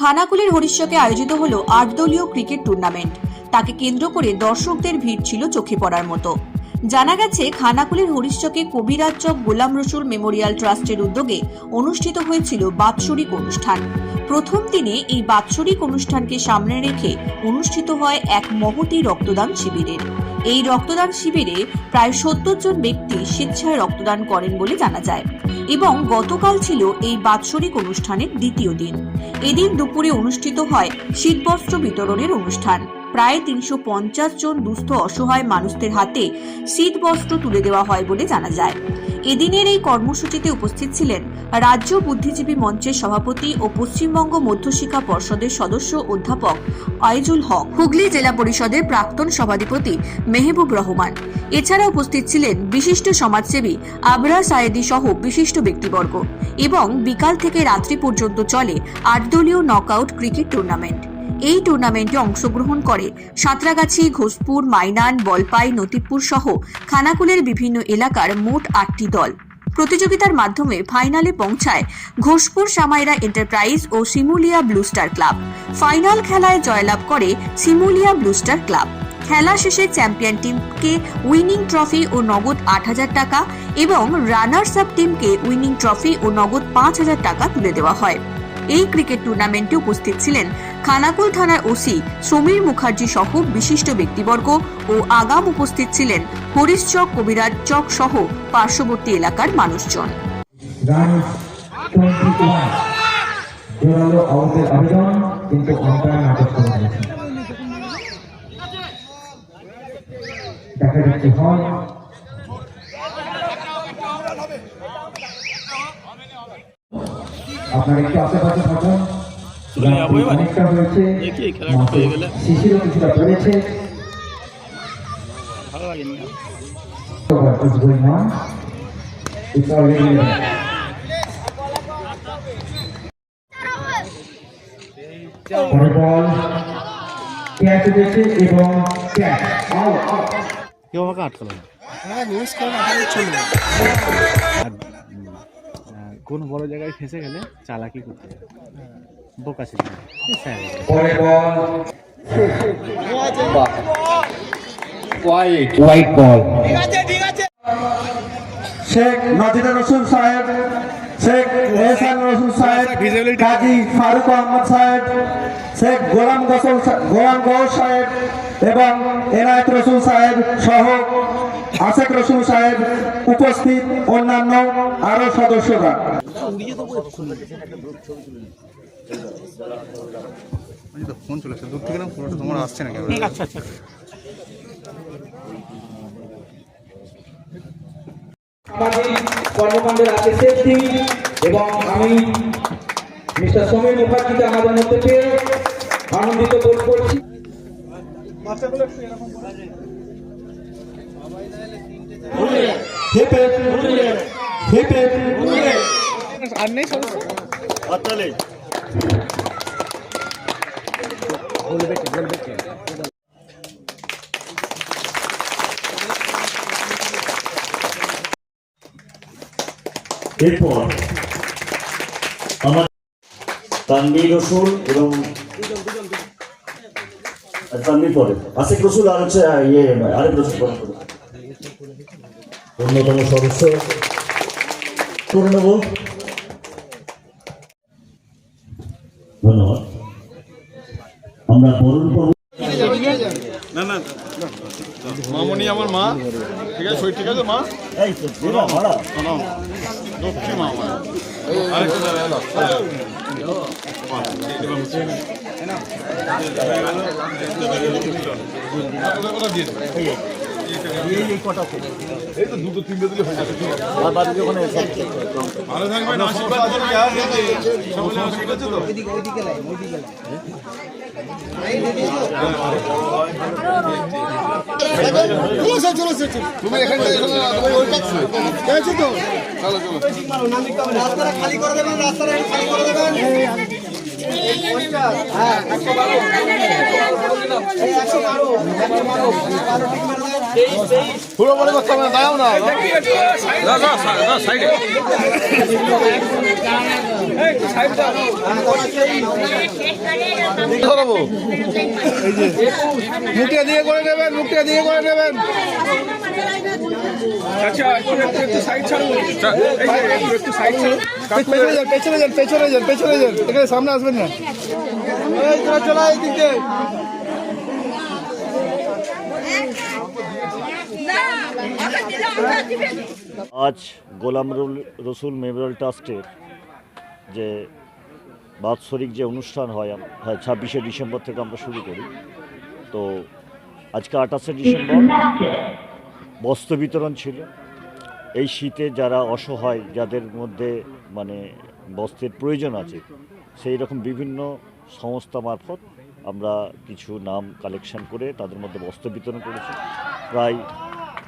খানাকুলের হরিশ্বকে আয়োজিত হল আট দলীয় ক্রিকেট টুর্নামেন্ট। তাকে কেন্দ্র করে দর্শকদের ভিড় ছিল চোখে পড়ার মতো। জানা গেছে, খানাকুলের হরিশ্বকে কবিরাজ চক গোলাম রসুল মেমোরিয়াল ট্রাস্টের উদ্যোগে অনুষ্ঠিত হয়েছিল বাৎসরিক অনুষ্ঠান। প্রথম দিনে এই বাৎসরিক অনুষ্ঠানকে সামনে রেখে অনুষ্ঠিত হয় এক মহতি রক্তদান শিবিরের। এই রক্তদান শিবিরে প্রায় সত্তর জন ব্যক্তি স্বেচ্ছায় রক্তদান করেন বলে জানা যায়। এবং গতকাল ছিল এই বাৎসরিক অনুষ্ঠানের দ্বিতীয় দিন। এদিন দুপুরে অনুষ্ঠিত হয় শীতবস্ত্র বিতরণের অনুষ্ঠান। প্রায় তিনশো পঞ্চাশ জন দুস্থ অসহায় মানুষদের হাতে শীতবস্ত্র তুলে দেওয়া হয় বলে জানা যায়। এদিনের এই কর্মসূচিতে উপস্থিত ছিলেন রাজ্য বুদ্ধিজীবী মঞ্চের সভাপতি ও পশ্চিমবঙ্গ মধ্যশিক্ষা পর্ষদের সদস্য অধ্যাপক আইজুল হক। হুগলি জেলা পরিষদের প্রাক্তন সভাধিপতি মেহবুব রহমান। এছাড়া উপস্থিত ছিলেন বিশিষ্ট সমাজসেবী আবরা সায়েদি সহ বিশিষ্ট ব্যক্তিবর্গ এবং বিকাল থেকে রাত্রি পর্যন্ত চলে আট দলীয় নকআউট ক্রিকেট টুর্নামেন্ট। এই টুর্নামেন্টে অংশগ্রহণ করে সাঁতরাগাছি, ঘোষপুর, মাইনান, বলপাই নতিপুর সহ খানাকুলের বিভিন্ন এলাকার মোট আটটি দল। প্রতিযোগিতার মাধ্যমে ফাইনালে পৌঁছায় ঘোষপুর সামাইরা এন্টারপ্রাইজ ও সিমুলিয়া ব্লুস্টার ক্লাব। ফাইনাল খেলায় জয়লাভ করে সিমুলিয়া ব্লুস্টার ক্লাব। খেলা শেষে চ্যাম্পিয়ন টিমকে উইনিং ট্রফি ও নগদ আট হাজার টাকা এবং রানার্স আপ টিমকে উইনিং ট্রফি ও নগদ পাঁচ হাজার টাকা তুলে দেওয়া হয়। এই ক্রিকেট টুর্নামেন্টে উপস্থিত ছিলেন খানাকুল থানার ওসি সমীর মুখার্জি সহ বিশিষ্ট ব্যক্তিবর্গ ও আগাম উপস্থিত ছিলেন হরিশ চক, কবিরাজ চক সহ পার্শ্ববর্তী এলাকার মানুষজন। আপনার একটু আশেপাশে থাকুন। দেখি খেলাটা হয়ে গেলে। ভালো লাগেনি। এবং কেউ আমাকে আটকালো না। হ্যাঁ কোন বড় জায়গায় ফেসে গেলে চালাকি করতে হবে। বোকা ছিল। হোয়াইট বল শেখ নাজিদুর রসুল সাহেব শেখ এহসান রসুল সাহেব কাজী ফারুক আহমদ সাহেব শেখ গোলাম গোসল গোলাম গৌর সাহেব এবং এনায়েত রসুল সাহেব সহ আশেক রসুল সাহেব উপস্থিত অন্যান্য আরও সদস্যরা। ফোন চলে আসছে। দূর থেকে পুরোটা তোমার আসছে না আচ্ছা আচ্ছা। আমাদের কর্মকাণ্ডের আছে সেফটি এবং আমি মিস্টার সমীর মুখার্জিকে আমাদের মধ্যে পেয়ে আনন্দিত বোধ করছি। হেপে হেপে আর নেই সদস্য বলবে কে বলবে কে এরপর আমার তানভীর রসুল এবং তানভীর পরে। আশিক রসুল আর হচ্ছে ইয়ে আরেক রসুল। অন্যতম সদস্য করে নেব ধন্যবাদ আমরা বরুণ পর্ব মামনি আমার মা ঠিক আছে শরীর ঠিক আছে মা এই তো দিলাম ভাড়া লক্ষ্মী মা আমার এই তো দুটো তিনটে দিলে হয়ে যাবে আর বাড়িতে ওখানে ভালো থাকবেন আশীর্বাদ করবি আর সকলে ঠিক আছে তো তুমি এখানে তুমি ওই কাছে ঠিক আছে তো চলো চলো পুরো বলে কথা না ধরবো মুখটা দিয়ে করে নেবেন মুখটা দিয়ে করে নেবেন পেছনে যান পেছনে যান পেছনে যান পেছনে যান এখানে সামনে আসবেন না চলে এদিক। আজ গোলাম রুল- রসুল মেমোরিয়াল ট্রাস্টের যে বাৎসরিক যে অনুষ্ঠান হয় হয় ছাব্বিশে ডিসেম্বর থেকে আমরা শুরু করি। তো আজকে আঠাশে ডিসেম্বর বস্ত্র বিতরণ ছিল। এই শীতে যারা অসহায়, যাদের মধ্যে মানে বস্ত্রের প্রয়োজন আছে, সেই রকম বিভিন্ন সংস্থা মারফত আমরা কিছু নাম কালেকশন করে তাদের মধ্যে বস্ত্র বিতরণ করেছি। প্রায়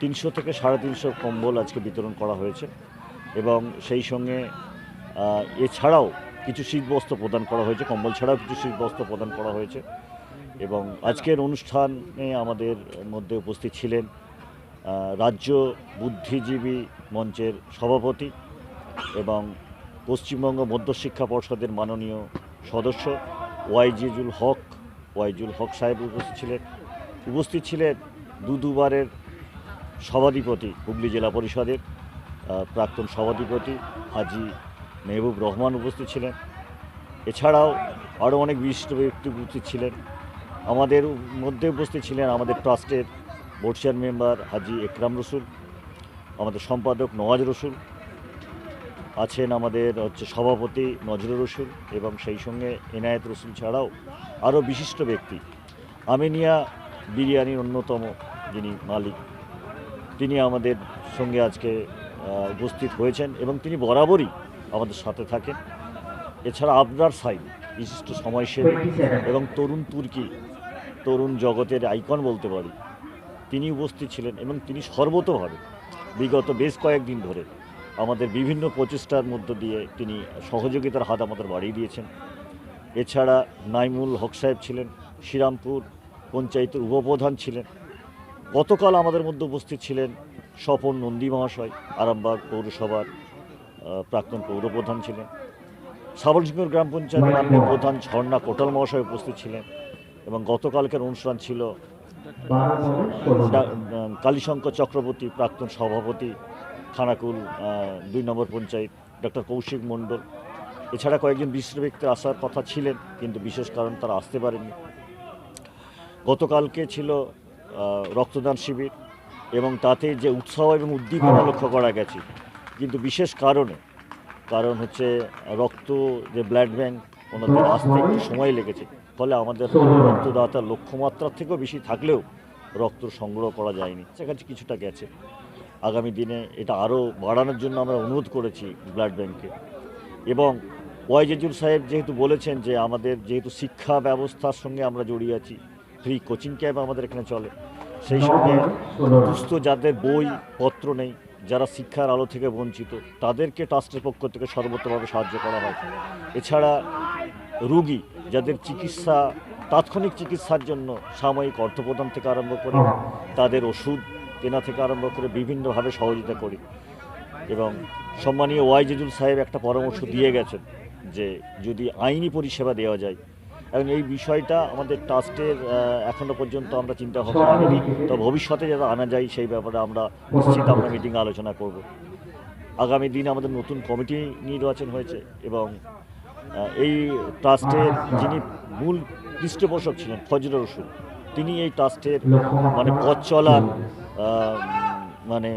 তিনশো থেকে সাড়ে তিনশো কম্বল আজকে বিতরণ করা হয়েছে এবং সেই সঙ্গে এছাড়াও কিছু শীতবস্ত্র প্রদান করা হয়েছে, কম্বল ছাড়াও কিছু শীতবস্ত্র প্রদান করা হয়েছে এবং আজকের অনুষ্ঠানে আমাদের মধ্যে উপস্থিত ছিলেন রাজ্য বুদ্ধিজীবী মঞ্চের সভাপতি এবং পশ্চিমবঙ্গ মধ্যশিক্ষা পর্ষদের মাননীয় সদস্য ওয়াইজিজুল হক। ওয়াইজুল হক সাহেব উপস্থিত ছিলেন। উপস্থিত ছিলেন দু দুবারের সভাধিপতি হুগলি জেলা পরিষদের প্রাক্তন সভাধিপতি হাজি মেহবুব রহমান উপস্থিত ছিলেন। এছাড়াও আরও অনেক বিশিষ্ট ব্যক্তি উপস্থিত ছিলেন। আমাদের মধ্যে উপস্থিত ছিলেন আমাদের ট্রাস্টের বোর্ড চেয়ার মেম্বার হাজি একরাম রসুল, আমাদের সম্পাদক নওয়াজ রসুল আছেন আমাদের হচ্ছে সভাপতি নজরুল রসুল এবং সেই সঙ্গে এনায়েত রসুল ছাড়াও আরও বিশিষ্ট ব্যক্তি। আমিনিয়া বিরিয়ানির অন্যতম যিনি মালিক, তিনি আমাদের সঙ্গে আজকে উপস্থিত হয়েছেন এবং তিনি বরাবরই আমাদের সাথে থাকেন। এছাড়া আবরার সাইন, বিশিষ্ট সময়সেবী এবং তরুণ তুর্কি, তরুণ জগতের আইকন বলতে পারি। তিনি উপস্থিত ছিলেন এবং তিনি সর্বতভাবে বিগত বেশ কয়েকদিন ধরে আমাদের বিভিন্ন প্রচেষ্টার মধ্য দিয়ে তিনি সহযোগিতার হাত আমাদের বাড়িয়ে দিয়েছেন। এছাড়া নাইমুল হক সাহেব ছিলেন শ্রীরামপুর পঞ্চায়েতের উপপ্রধান ছিলেন। গতকাল আমাদের মধ্যে উপস্থিত ছিলেন স্বপন নন্দী মহাশয় আরামবাগ পৌরসভার প্রাক্তন পৌরপ্রধান ছিলেন। সাবলসিংহ গ্রাম পঞ্চায়েতের মাননীয় প্রধান ঝর্ণা কোটাল মহাশয় উপস্থিত ছিলেন এবং গতকালকের অনুষ্ঠান ছিল কালীশঙ্কর চক্রবর্তী প্রাক্তন সভাপতি খানাকুল দুই নম্বর পঞ্চায়েত ডক্টর কৌশিক মণ্ডল। এছাড়া কয়েকজন বিশিষ্ট ব্যক্তি আসার কথা ছিলেন, কিন্তু বিশেষ কারণ তারা আসতে পারেনি গতকালকে ছিল রক্তদান শিবির এবং তাতে যে উৎসাহ এবং উদ্দীপনা লক্ষ্য করা গেছে। কিন্তু বিশেষ কারণে, কারণ হচ্ছে রক্ত, যে ব্লাড ব্যাঙ্ক ওনাদের আসতে একটু সময় লেগেছে। ফলে আমাদের রক্তদাতার লক্ষ্যমাত্রার থেকেও বেশি থাকলেও রক্ত সংগ্রহ করা যায়নি। সেখানে কিছুটা গেছে। আগামী দিনে এটা আরও বাড়ানোর জন্য আমরা অনুরোধ করেছি ব্লাড ব্যাংকে। এবং ওয়াইজেজুল সাহেব যেহেতু বলেছেন যে আমাদের যেহেতু শিক্ষা ব্যবস্থার সঙ্গে আমরা জড়িয়ে আছি ফ্রি কোচিং ক্যাম্প আমাদের এখানে চলে সেই সঙ্গে দুস্থ যাদের বই পত্র নেই যারা শিক্ষার আলো থেকে বঞ্চিত তাদেরকে ট্রাস্টের পক্ষ থেকে সর্বতভাবে সাহায্য করা হয়। এছাড়া রুগী যাদের চিকিৎসা তাৎক্ষণিক চিকিৎসার জন্য সাময়িক অর্থপ্রদান থেকে আরম্ভ করে তাদের ওষুধ কেনা থেকে আরম্ভ করে বিভিন্নভাবে সহযোগিতা করি। এবং সম্মানীয় ওয়াইজেদুল সাহেব একটা পরামর্শ দিয়ে গেছেন যে যদি আইনি পরিষেবা দেওয়া যায়, এবং এই বিষয়টা আমাদের ট্রাস্টের এখনও পর্যন্ত আমরা চিন্তা ভাবনা করিনি, তো ভবিষ্যতে যাতে আনা যায় সেই ব্যাপারে আমরা নিশ্চিত আমরা মিটিংয়ে আলোচনা করব। আগামী দিনে আমাদের নতুন কমিটি নির্বাচন হয়েছে এবং এই ট্রাস্টের যিনি মূল পৃষ্ঠপোষক ছিলেন ফজল রসুল, তিনি এই ট্রাস্টের মানে পথ চলার মানে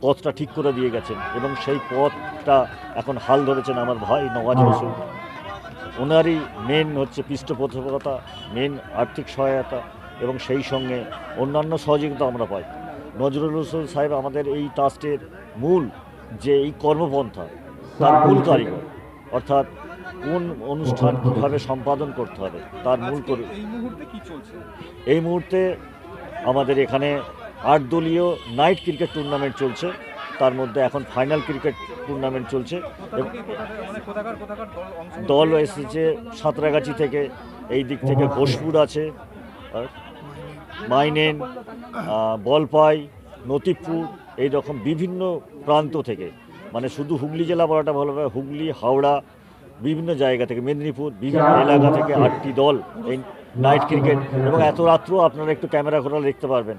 পথটা ঠিক করে দিয়ে গেছেন এবং সেই পথটা এখন হাল ধরেছেন আমার ভাই নওয়াজ রসুল ওনারই মেন হচ্ছে পৃষ্ঠপোষকতা মেন আর্থিক সহায়তা এবং সেই সঙ্গে অন্যান্য সহযোগিতা আমরা পাই। নজরুল রসুল সাহেব আমাদের এই ট্রাস্টের মূল যে এই কর্মপন্থা তার মূল কারিগর। অর্থাৎ কোন অনুষ্ঠান কীভাবে সম্পাদন করতে হবে তার মূল করে এই মুহূর্তে আমাদের এখানে আট দলীয় নাইট ক্রিকেট টুর্নামেন্ট চলছে। তার মধ্যে এখন ফাইনাল ক্রিকেট টুর্নামেন্ট চলছে। দল এসেছে সাঁতরাগাছি থেকে, এই দিক থেকে ঘোষপুর আছে, মাইনেন বলপাই নতিপুর এই রকম বিভিন্ন প্রান্ত থেকে। মানে শুধু হুগলি জেলা বলাটা ভালো হুগলি, হাওড়া, বিভিন্ন জায়গা থেকে, মেদিনীপুর, বিভিন্ন এলাকা থেকে আটটি দল এই নাইট ক্রিকেট এবং এত রাত্রেও আপনারা একটু ক্যামেরা করে দেখতে পারবেন।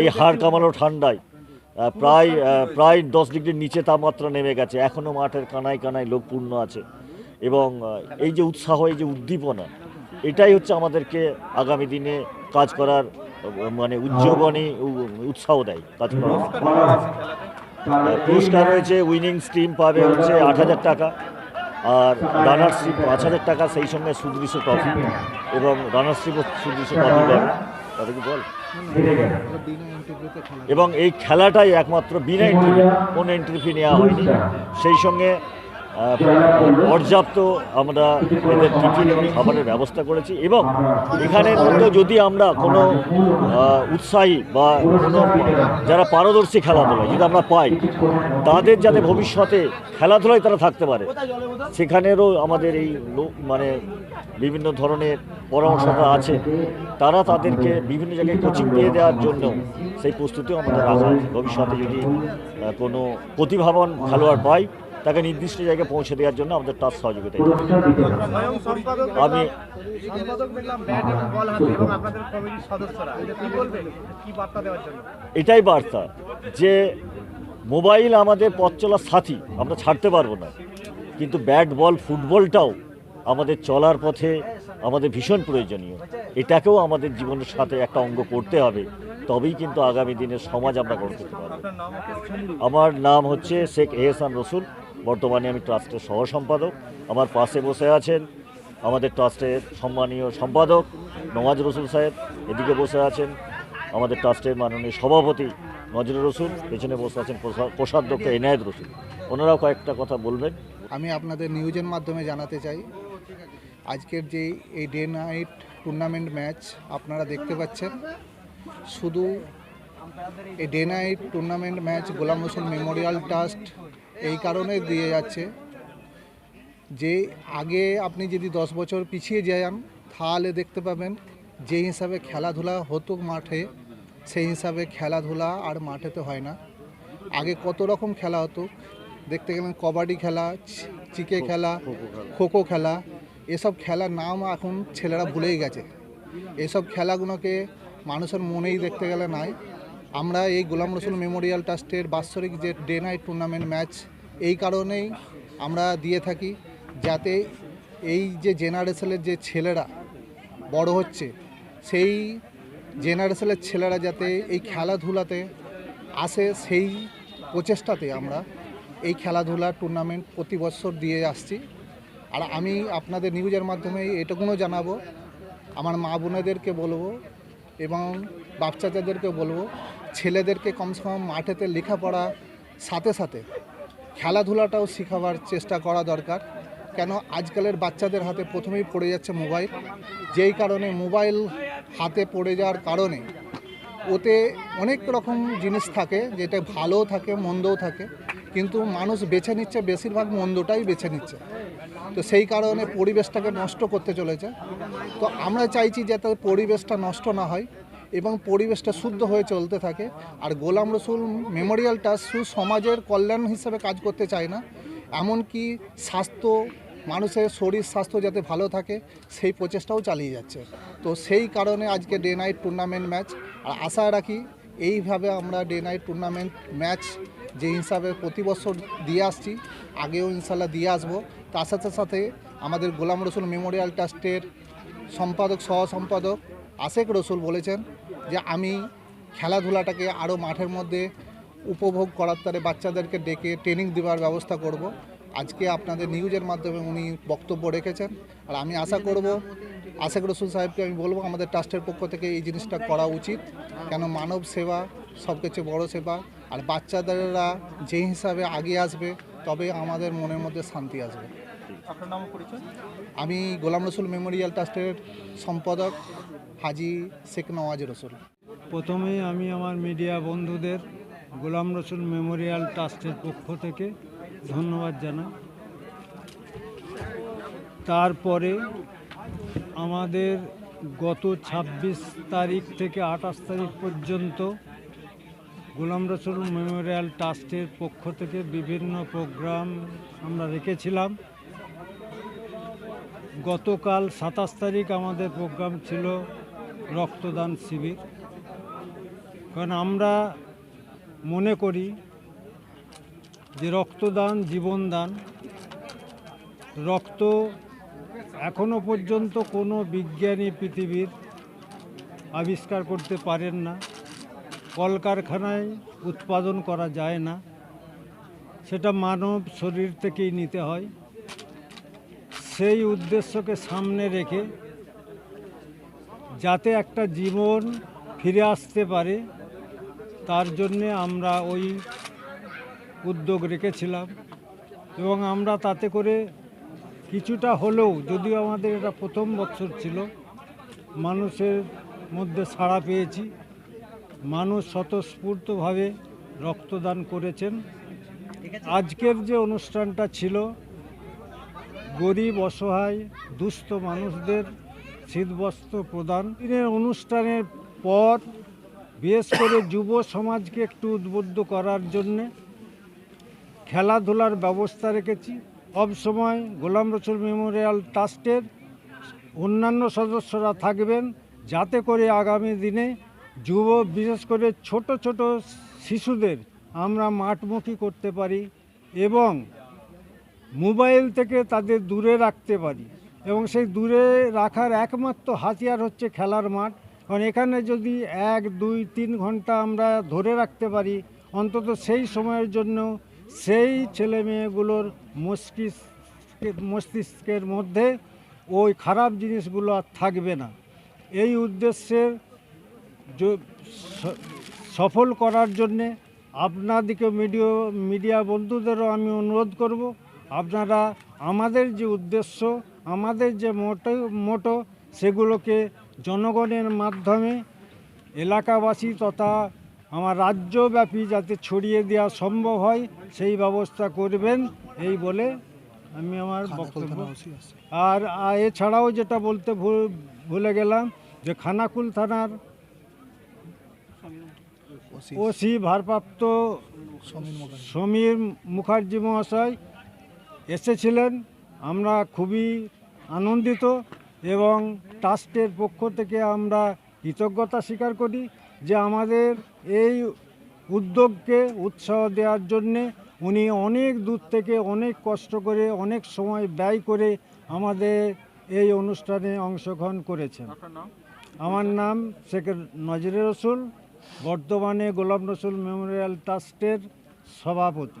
এই হাড় কামানো ঠান্ডায়। প্রায় প্রায় দশ ডিগ্রির নিচে তাপমাত্রা নেমে গেছে। এখনও মাঠের কানায় কানায় লোক পূর্ণ আছে। এবং এই যে উৎসাহ এই যে উদ্দীপনা এটাই হচ্ছে আমাদেরকে আগামী দিনে কাজ করার মানে উজ্জীবনী উৎসাহ দেয় কাজ করার। পুরস্কার রয়েছে উইনিং টিম পাবে হচ্ছে আট হাজার টাকা। আর রানার্সশিপ পাঁচ হাজার টাকা, সেই সঙ্গে সুদৃশ্য ট্রফি এবং রানার্সশিপ সুদৃশ্য ট্রফি দেন তাদের বল। এবং এই খেলাটাই একমাত্র বিনা এন্ট্রি কোনো এন্ট্রি ফি নেওয়া হয়নি। সেই সঙ্গে পর্যাপ্ত আমরা এদের টিফিন এবং খাবারের ব্যবস্থা করেছি এবং এখানের মধ্যে যদি আমরা কোনো উৎসাহী বা কোনো যারা পারদর্শী খেলাধুলায় যদি আমরা পাই, তাদের যাতে ভবিষ্যতে খেলাধুলায় তারা থাকতে পারে। সেখানেরও আমাদের এই মানে বিভিন্ন ধরনের পরামর্শটা আছে। তারা তাদেরকে বিভিন্ন জায়গায় কোচিং দিয়ে দেওয়ার জন্য সেই প্রস্তুতিও আমাদের রাখা ভবিষ্যতে যদি কোনো প্রতিভাবান খেলোয়াড় পাই তাকে নির্দিষ্ট জায়গায় পৌঁছে দেওয়ার জন্য আমাদের তার সহযোগিতা আমি এটাই বার্তা যে মোবাইল আমাদের পথ চলার সাথী আমরা ছাড়তে পারব না। কিন্তু ব্যাট বল ফুটবলটাও আমাদের চলার পথে আমাদের ভীষণ প্রয়োজনীয়। এটাকেও আমাদের জীবনের সাথে একটা অঙ্গ করতে হবে। তবেই কিন্তু আগামী দিনের সমাজ আমরা গড়ে তুলতে পারব। আমার নাম হচ্ছে শেখ এহসান রসুল। বর্তমানে আমি ট্রাস্টের সহ সম্পাদক আমার পাশে বসে আছেন আমাদের ট্রাস্টের সম্মানীয় সম্পাদক নওয়াজ রসুল সাহেব। এদিকে বসে আছেন আমাদের ট্রাস্টের মাননীয় সভাপতি নজরুল রসুল। পেছনে বসে আছেন কোষা- কোষাধ্যক্ষ এনায়েত রসুল। ওনারাও কয়েকটা কথা বলবেন। আমি আপনাদের নিউজের মাধ্যমে জানাতে চাই, আজকের যে এই ডে নাইট টুর্নামেন্ট ম্যাচ আপনারা দেখতে পাচ্ছেন। শুধু এই day night tournament match Golam Rasul memorial trust এই কারণে দিয়ে যাচ্ছে। যে আগে আপনি যদি দশ বছর পিছিয়ে যান তাহলে দেখতে পাবেন যে হিসাবে খেলাধুলা হতো মাঠে সেই হিসাবে খেলাধুলা আর মাঠেতে হয় না। আগে কত রকম খেলা হতো দেখতে গেলেন কবাডি খেলা চিকে খেলা খোখো খেলা এসব খেলার নাম এখন ছেলেরা ভুলেই গেছে। এসব খেলাগুলোকে মানুষের মনেই দেখতে গেলে নাই। আমরা এই গোলাম রসুল মেমোরিয়াল ট্রাস্টের বাৎসরিক যে ডে নাইট টুর্নামেন্ট ম্যাচ এই কারণেই আমরা দিয়ে থাকি যাতে এই যে জেনারেশনের যে ছেলেরা বড় হচ্ছে, সেই জেনারেশনের ছেলেরা যাতে এই খেলাধুলাতে আসে, সেই প্রচেষ্টাতে আমরা এই খেলাধুলা টুর্নামেন্ট প্রতি বছর দিয়ে আসছি। আর আমি আপনাদের নিউজের মাধ্যমে এটুকুনও জানাব, আমার মা বোনেদেরকে বলব এবং বাচ্চাদেরকে বলব, ছেলেদেরকে কমসে কম মাঠেতে লেখাপড়া সাথে সাথে খেলাধুলাটাও শেখাবার চেষ্টা করা দরকার। কেন আজকালের বাচ্চাদের হাতে প্রথমেই পড়ে যাচ্ছে মোবাইল। যেই কারণে মোবাইল হাতে পড়ে যাওয়ার কারণে ওতে অনেক রকম জিনিস থাকে, যেটা ভালোও থাকে, মন্দও থাকে। কিন্তু মানুষ বেছে নিচ্ছে, বেশিরভাগ মন্দটাই বেছে নিচ্ছে। তো সেই কারণে পরিবেশটাকে নষ্ট করতে চলেছে। তো আমরা চাইছি যাতে পরিবেশটা নষ্ট না হয়। এবং পরিবেশটা শুদ্ধ হয়ে চলতে থাকে। আর গোলাম রসুল মেমোরিয়ালটা ট্রাস্ট শুধু সমাজের কল্যাণ হিসেবে কাজ করতে চায় না। এমনকি স্বাস্থ্য, মানুষের শরীর স্বাস্থ্য যাতে ভালো থাকে, সেই প্রচেষ্টাও চালিয়ে যাচ্ছে। তো সেই কারণে আজকে ডে নাইট টুর্নামেন্ট ম্যাচ আর আশা রাখি এইভাবে আমরা ডে নাইট টুর্নামেন্ট ম্যাচ যে হিসাবে প্রতি বছর দিয়ে আসছি, আগেও ইনশাল্লাহ দিয়ে আসব। তার সাথে সাথে আমাদের গোলাম রসুল মেমোরিয়াল ট্রাস্টের সম্পাদক সহ সম্পাদক আশেক রসুল বলেছেন যে আমি খেলাধুলাটাকে আরও মাঠের মধ্যে উপভোগ করার তারে বাচ্চাদেরকে ডেকে ট্রেনিং দেওয়ার ব্যবস্থা করব। আজকে আপনাদের নিউজের মাধ্যমে উনি বক্তব্য রেখেছেন। আর আমি আশা করব আশেক রসুল সাহেবকে আমি বলব আমাদের ট্রাস্টের পক্ষ থেকে এই জিনিসটা করা উচিত। কেন মানব সেবা সবকিছু বড় সেবা। আর বাচ্চাদেররা যে হিসাবে আগে আসবে তবে আমাদের মনের মধ্যে শান্তি আসবে। আপনার নাম পরিচয়? আমি গোলাম রসুল মেমোরিয়াল ট্রাস্টের সম্পাদক। হাজি শেখ নওয়াজ রসুল। প্রথমেই আমি আমার মিডিয়া বন্ধুদের গোলাম রসুল মেমোরিয়াল ট্রাস্টের পক্ষ থেকে ধন্যবাদ জানাই। তারপরে আমাদের গত ২৬ তারিখ থেকে আঠাশ তারিখ পর্যন্ত গোলাম রসুল মেমোরিয়াল ট্রাস্টের পক্ষ থেকে বিভিন্ন প্রোগ্রাম আমরা রেখেছিলাম। গতকাল সাতাশ তারিখ আমাদের প্রোগ্রাম ছিল রক্তদান শিবির। কারণ আমরা মনে করি যে রক্তদান জীবনদান, রক্ত এখনও পর্যন্ত কোনো বিজ্ঞানী পৃথিবীর আবিষ্কার করতে পারেন না। কলকারখানায় উৎপাদন করা যায় না। সেটা মানব শরীর থেকেই নিতে হয়। সেই উদ্দেশ্যকে সামনে রেখে যাতে একটা জীবন ফিরে আসতে পারে, তার জন্যে আমরা ওই উদ্যোগ রেখেছিলাম এবং আমরা তাতে করে কিছুটা হলেও, যদিও আমাদের এটা প্রথম বছর ছিল, মানুষের মধ্যে সাড়া পেয়েছি। মানুষ স্বতঃস্ফূর্তভাবে রক্তদান করেছেন। আজকের যে অনুষ্ঠানটা ছিল, গরিব, অসহায়, দুস্থ মানুষদের শীতবস্ত্র প্রদান। দিনের অনুষ্ঠানের পর বিশেষ করে যুব সমাজকে একটু উদ্বুদ্ধ করার জন্যে খেলাধুলার ব্যবস্থা রেখেছি। সব সময় গোলাম রসুল মেমোরিয়াল ট্রাস্টের অন্যান্য সদস্যরা থাকবেন যাতে করে আগামী দিনে যুব, বিশেষ করে ছোট ছোট শিশুদের আমরা মাঠমুখী করতে পারি এবং মোবাইল থেকে তাদের দূরে রাখতে পারি। এবং সেই দূরে রাখার একমাত্র হাতিয়ার হচ্ছে খেলার মাঠ। কারণ এখানে যদি এক, দুই, তিন ঘণ্টা আমরা ধরে রাখতে পারি, অন্তত সেই সময়ের জন্য সেই ছেলে মেয়েগুলোর মস্তিষ্কে, মস্তিষ্কের মধ্যে ওই খারাপ জিনিসগুলো আর থাকবে না। এই উদ্দেশ্যে সফল করার জন্যে আপনাদিকে মিডিয়া মিডিয়া বন্ধুদেরও আমি অনুরোধ করব, আপনারা আমাদের যে উদ্দেশ্য আমাদের যে মোটো মোটো সেগুলোকে জনগণের মাধ্যমে এলাকাবাসী তথা আমার রাজ্যব্যাপী যাতে ছড়িয়ে দেওয়া সম্ভব হয় সেই ব্যবস্থা করবেন এই বলে আমি আমার বক্তব্য। আর এছাড়াও যেটা বলতে ভুলে গেলাম যে খানাকুল থানার ওসি। ভারপ্রাপ্ত সমীর মুখার্জি মহাশয় এসেছিলেন। আমরা খুবই আনন্দিত এবং ট্রাস্টের পক্ষ থেকে আমরা কৃতজ্ঞতা স্বীকার করি যে আমাদের এই উদ্যোগকে উৎসাহ দেওয়ার জন্যে উনি অনেক দূর থেকে অনেক কষ্ট করে অনেক সময় ব্যয় করে আমাদের এই অনুষ্ঠানে অংশগ্রহণ করেছেন। আমার নাম শেখ নজরে রসুল বর্তমানে গোলাম রসুল মেমোরিয়াল ট্রাস্টের সভাপতি।